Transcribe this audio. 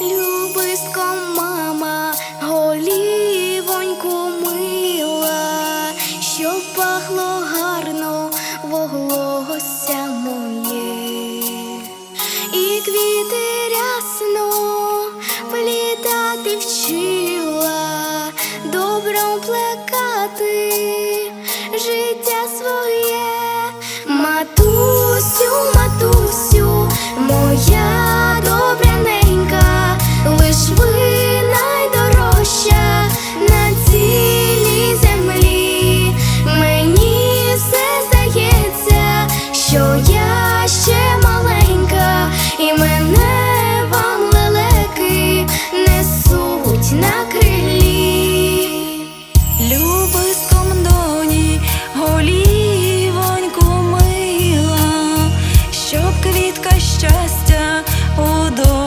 Любистко мама, голівоньку мила, щоб пахло гарно волосся моє, і квіти рясно плітати вчила, добром плекати життя. квітка щастя у домі.